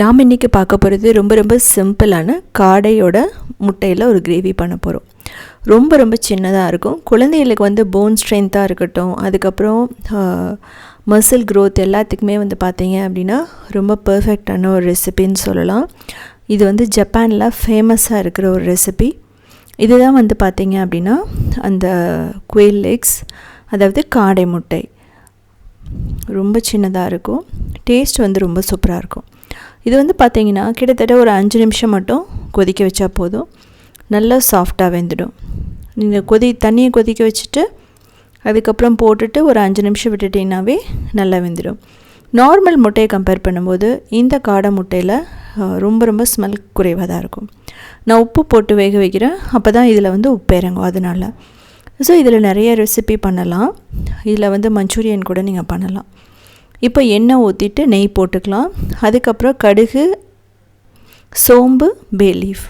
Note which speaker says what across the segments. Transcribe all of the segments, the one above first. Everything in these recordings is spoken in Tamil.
Speaker 1: நாம் இன்றைக்கி பார்க்க போகிறது ரொம்ப ரொம்ப சிம்பிளான காடையோட முட்டையில் ஒரு கிரேவி பண்ண போகிறோம் ரொம்ப ரொம்ப சின்னதாக இருக்கும். குழந்தைகளுக்கு வந்து போன் ஸ்ட்ரென்த்தாக இருக்கட்டும் அதுக்கப்புறம் மசில் க்ரோத் எல்லாத்துக்குமே வந்து பார்த்தீங்க அப்படின்னா ரொம்ப பர்ஃபெக்டான ஒரு ரெசிபின்னு சொல்லலாம். இது வந்து ஜப்பானில் ஃபேமஸாக இருக்கிற ஒரு ரெசிபி இதுதான் வந்து பார்த்தீங்க அப்படின்னா அந்த குயில் லெக்ஸ் அதாவது காடை முட்டை. ரொம்ப சின்னதாக இருக்கும். டேஸ்ட் வந்து ரொம்ப சூப்பராக இருக்கும். இது வந்து பார்த்தீங்கன்னா கிட்டத்தட்ட ஒரு அஞ்சு நிமிஷம் மட்டும் கொதிக்க வச்சா போதும். நல்லா சாஃப்டாக வெந்துடும். நீங்கள் கொதி தண்ணியை கொதிக்க வச்சுட்டு அதுக்கப்புறம் போட்டுட்டு ஒரு அஞ்சு நிமிஷம் விட்டுட்டிங்கனாவே நல்லா வெந்துடும். நார்மல் முட்டையை கம்பேர் பண்ணும்போது இந்த காடை முட்டையில் ரொம்ப ரொம்ப ஸ்மெல் குறைவாக தான் இருக்கும். நான் உப்பு போட்டு வேக வைக்கிறேன். அப்போ தான் இதில் வந்து உப்பு இறங்கும் அதனால். ஸோ இதில் நிறைய ரெசிபி பண்ணலாம். இதில் வந்து மஞ்சூரியன் கூட நீங்கள் பண்ணலாம். இப்போ எண்ணெய் ஊற்றிட்டு நெய் போட்டுக்கலாம். அதுக்கப்புறம் கடுகு சோம்பு பே லீஃப்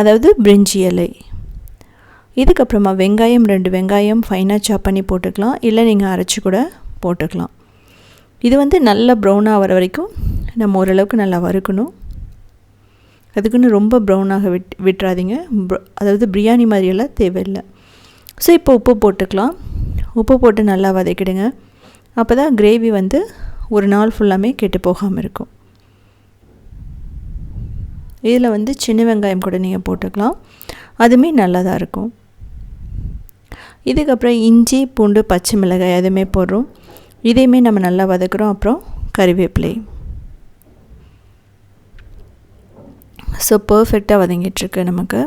Speaker 1: அதாவது பிரிஞ்சி இலை. இதுக்கப்புறமா வெங்காயம் ரெண்டு வெங்காயம் ஃபைனாக சாப் பண்ணி போட்டுக்கலாம். இல்லை நீங்கள் அரைச்சி கூட போட்டுக்கலாம். இது வந்து நல்ல ப்ரௌனாக வர வரைக்கும் நம்ம ஓரளவுக்கு நல்லா வறுக்கணும். அதுக்குன்னு ரொம்ப ப்ரௌனாக விட் விட்டுறாதீங்க. அதாவது பிரியாணி மாதிரியெல்லாம் தேவையில்லை. ஸோ இப்போ உப்பு போட்டுக்கலாம். உப்பு போட்டு நல்லா வதக்கிடுங்க. அப்போ தான் கிரேவி வந்து ஒரு நாள் ஃபுல்லாமே கெட்டு போகாமல் இருக்கும். இதில் வந்து சின்ன வெங்காயம் கூட நீங்கள் போட்டுக்கலாம். அதுவுமே நல்லா தான் இருக்கும். இதுக்கப்புறம் இஞ்சி பூண்டு பச்சை மிளகாய் எதுவுமே போடுறோம். இதையுமே நம்ம நல்லா வதக்குறோம். அப்புறம் கறிவேப்பிலை. ஸோ பர்ஃபெக்டாக வதங்கிட்டுருக்கு நமக்கு.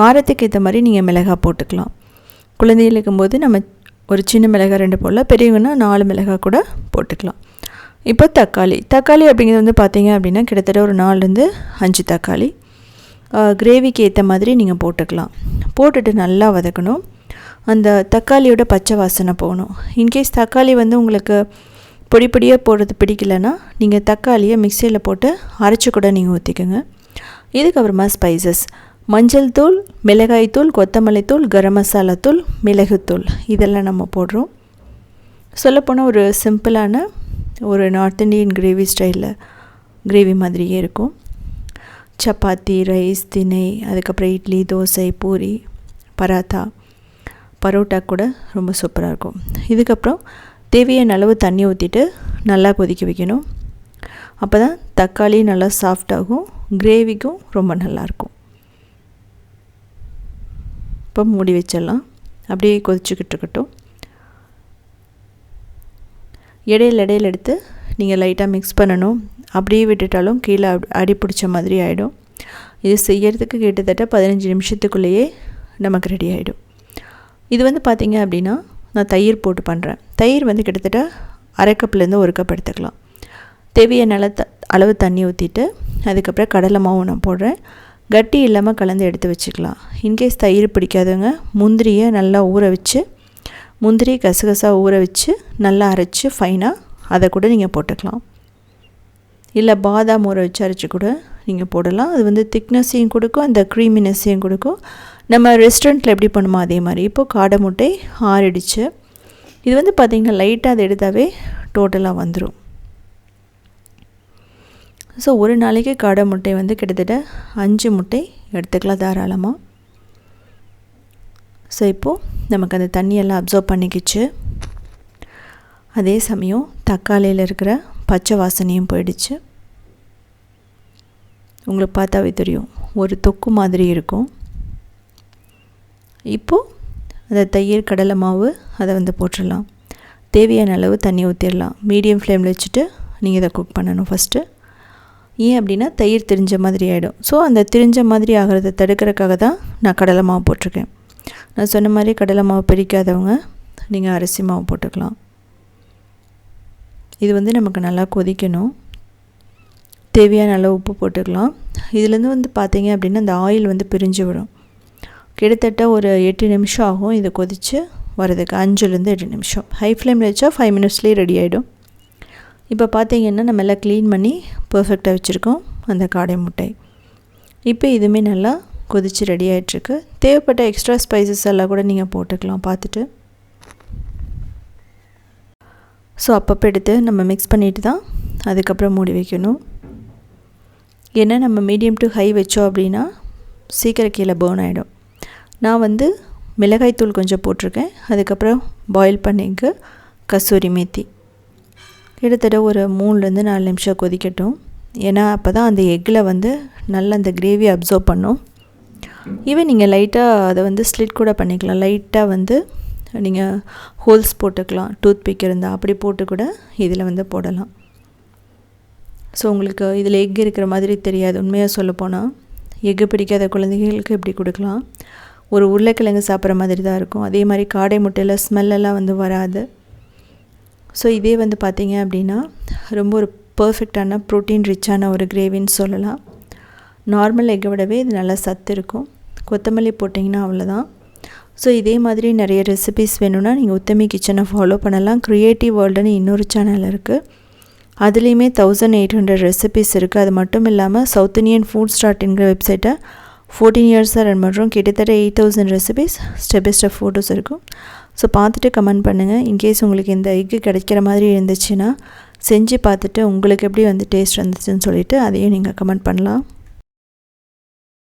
Speaker 1: காரத்துக்கு ஏற்ற மாதிரி நீங்கள் மிளகாய் போட்டுக்கலாம். குழந்தைகளுக்கும் போது நம்ம ஒரு சின்ன மிளகாய் ரெண்டு போடலாம். பெரியவங்கன்னா நாலு மிளகாய் கூட போட்டுக்கலாம். இப்போ தக்காளி. தக்காளி அப்படிங்கிறது வந்து பார்த்தீங்க அப்படின்னா கிட்டத்தட்ட ஒரு நாலுலேருந்து அஞ்சு தக்காளி. கிரேவிக்கு ஏற்ற மாதிரி நீங்கள் போட்டுக்கலாம். போட்டுட்டு நல்லா வதக்கணும். அந்த தக்காளியோட பச்சை வாசனை போகணும். இன்கேஸ் தக்காளி வந்து உங்களுக்கு பொடி பொடியாக போடுறது பிடிக்கலன்னா நீங்கள் தக்காளியை மிக்சியில் போட்டு அரைச்சி கூட நீங்கள் ஊற்றிக்கோங்க இதுக்கப்புறமா ஸ்பைசஸ் மஞ்சள் தூள் மிளகாய் தூள் கொத்தமல்லி தூள் கரம் மசாலா தூள் மிளகுத்தூள் இதெல்லாம் நம்ம போடுறோம். சொல்லப்போனால் ஒரு சிம்பிளான ஒரு நார்த் இண்டியன் கிரேவி ஸ்டைலில் கிரேவி மாதிரியே இருக்கும். சப்பாத்தி ரைஸ் திணை அதுக்கப்புறம் இட்லி தோசை பூரி பராத்தா. பரோட்டா கூட ரொம்ப சூப்பராக இருக்கும். இதுக்கப்புறம் தேவையான அளவு தண்ணி ஊற்றிட்டு நல்லா கொதிக்க வைக்கணும். அப்போ தான் தக்காளி நல்லா சாஃப்டாகும் கிரேவிக்கும் ரொம்ப நல்லாயிருக்கும் இப்போ மூடி வச்சிடலாம். அப்படியே கொதிச்சுக்கிட்டு இருக்கட்டும். இடையில இடையில எடுத்து நீங்கள் லைட்டாக மிக்ஸ் பண்ணணும். அப்படியே விட்டுட்டாலும் கீழே அடி பிடிச்ச மாதிரி ஆகிடும் இது செய்கிறதுக்கு கிட்டத்தட்ட பதினஞ்சு நிமிஷத்துக்குள்ளேயே நமக்கு ரெடி ஆகிடும் இது வந்து பார்த்திங்க அப்படின்னா நான் தயிர் போட்டு பண்ணுறேன் தயிர் வந்து கிட்டத்தட்ட அரை கப்லேருந்து ஒரு கப் எடுத்துக்கலாம். தேவையான அளவு த அளவு தண்ணி ஊற்றிட்டு அதுக்கப்புறம் கடலை மாவு நான் போடுறேன். கட்டி இல்லாமல் கலந்து எடுத்து வச்சுக்கலாம். இன்கேஸ் தயிர் பிடிக்காதவங்க முந்திரியை நல்லா ஊற வச்சு முந்திரி கசகசாக ஊற வச்சு நல்லா அரைச்சி ஃபைனாக அதை கூட நீங்கள் போட்டுக்கலாம். இல்லை பாதாம் ஊற வச்சு அரைச்சி கூட நீங்கள் போடலாம். அது வந்து திக்னஸையும் கொடுக்கும் அந்த க்ரீமினஸையும் கொடுக்கும். நம்ம ரெஸ்டாரண்ட்டில் எப்படி பண்ணுமோ அதே மாதிரி. இப்போது காடை முட்டை ஆறிடுச்சு. இது வந்து பார்த்திங்கன்னா லைட்டாக அதை எடுத்தாவே டோட்டலாக வந்துடும் ஸோ ஒரு நாளைக்கு காடை முட்டை வந்து கிட்டத்தட்ட அஞ்சு முட்டை எடுத்துக்கலாம் தாராளமாக ஸோ இப்போது நமக்கு அந்த தண்ணியெல்லாம் அப்சர்வ் பண்ணிக்கிச்சு. அதே சமயம் தக்காளியில் இருக்கிற பச்சை வாசனையும் போயிடுச்சு. உங்களுக்கு பார்த்தாவே தெரியும் ஒரு தொக்கு மாதிரி இருக்கும். இப்போது அந்த தயிர் கடலை மாவு அதை வந்து போட்டுடலாம். தேவையான அளவு தண்ணி ஊற்றிடலாம் மீடியம் ஃப்ளேமில் வச்சுட்டு நீங்கள் இதை குக் பண்ணணும் ஃபஸ்ட்டு ஏன் அப்படின்னா தயிர் திரிஞ்ச மாதிரி ஆகிடும் ஸோ அந்த திரிஞ்ச மாதிரி ஆகிறத தடுக்கிறதுக்காக தான் நான் கடலை மாவு போட்டிருக்கேன். நான் சொன்ன மாதிரி கடலை மாவு பிரிக்காதவங்க நீங்கள் அரிசி மாவு போட்டுக்கலாம். இது வந்து நமக்கு நல்லா கொதிக்கணும். தேவையான அளவு உப்பு போட்டுக்கலாம். இதுலேருந்து வந்து பார்த்தீங்க அப்படின்னா அந்த ஆயில் வந்து பிரிஞ்சு விடும். கிட்டத்தட்ட ஒரு எட்டு நிமிஷம் ஆகும் இதை கொதித்து வரதுக்கு அஞ்சுலேருந்து எட்டு நிமிஷம். ஹை ஃப்ளேமில் வச்சா ஃபைவ் மினிட்ஸ்லேயே ரெடி ஆகிடும் இப்போ பார்த்தீங்கன்னா நம்ம எல்லாம் க்ளீன் பண்ணி பர்ஃபெக்டாக வச்சுருக்கோம். அந்த காடை முட்டை. இப்போ இதுவுமே நல்லா கொதித்து ரெடி ஆகிட்டுருக்கு தேவைப்பட்ட எக்ஸ்ட்ரா ஸ்பைசஸ் எல்லாம் கூட நீங்கள் போட்டுக்கலாம் பார்த்துட்டு. ஸோ அப்பப்போ எடுத்து நம்ம மிக்ஸ் பண்ணிட்டு தான் அதுக்கப்புறம் மூடி வைக்கணும். ஏன்னா நம்ம மீடியம் டு ஹை வச்சோம் அப்படின்னா சீக்கிரம் கீழே பேர்ன் ஆகிடும் நான் வந்து மிளகாய்த்தூள் கொஞ்சம் போட்டிருக்கேன். அதுக்கப்புறம் பாயில் பண்ணிக்கு கசூரி மேத்தி. கிட்டத்தட்ட ஒரு மூணுலேருந்து நாலு நிமிஷம் கொதிக்கட்டும். ஏன்னா அப்போ தான் அந்த எக்கில் வந்து நல்லா அந்த கிரேவி அப்சர்வ் பண்ணும். ஈவன் நீங்கள் லைட்டாக அதை வந்து ஸ்லிட் கூட பண்ணிக்கலாம். லைட்டாக வந்து நீங்கள் ஹோல்ஸ் போட்டுக்கலாம். டூத் பிக் இருந்தால் அப்படி போட்டு கூட இதில் வந்து போடலாம். ஸோ உங்களுக்கு இதில் எக் இருக்கிற மாதிரி தெரியாது. உண்மையாக சொல்லப்போனால் எக்கு பிடிக்காத குழந்தைகளுக்கு இப்படி கொடுக்கலாம். ஒரு உருளைக்கிழங்கு சாப்பிட்ற மாதிரி தான் இருக்கும். அதே மாதிரி காடை முட்டையில் ஸ்மெல்லெல்லாம் வந்து வராது. ஸோ இதே வந்து பார்த்திங்க அப்படின்னா ரொம்ப ஒரு பர்ஃபெக்டான ப்ரோட்டீன் ரிச்சான ஒரு கிரேவின்னு சொல்லலாம். நார்மல் எக்கை விடவே இது நல்லா சத்து இருக்கும். கொத்தமல்லி போட்டிங்கன்னா அவ்வளோதான் ஸோ இதே மாதிரி நிறைய ரெசிபிஸ் வேணும்னா நீங்கள் உத்தமி கிச்சனை ஃபாலோ பண்ணலாம். க்ரியேட்டிவ் வேர்ல்டுன்னு இன்னொரு சேனல் இருக்குது அதுலேயுமே தௌசண்ட் எயிட் ஹண்ட்ரட் ரெசிபிஸ் இருக்குது அது மட்டும் இல்லாமல் சவுத் இண்டியன் ஃபுட் ஸ்டார்ட்ங்கிற வெப்சைட்டை ஃபோர்டீன் இயர்ஸாக ரன் பண்ணுறோம் கிட்டத்தட்ட eight thousand recipes step by step photos இருக்கும். ஸோ பார்த்துட்டு கமெண்ட் பண்ணுங்கள் இன்கேஸ் உங்களுக்கு இந்த எக்கு கிடைக்கிற மாதிரி இருந்துச்சுன்னா செஞ்சு பார்த்துட்டு உங்களுக்கு எப்படி வந்து டேஸ்ட் வந்துச்சுன்னு சொல்லிவிட்டு அதையும் நீங்கள் கமெண்ட் பண்ணலாம்.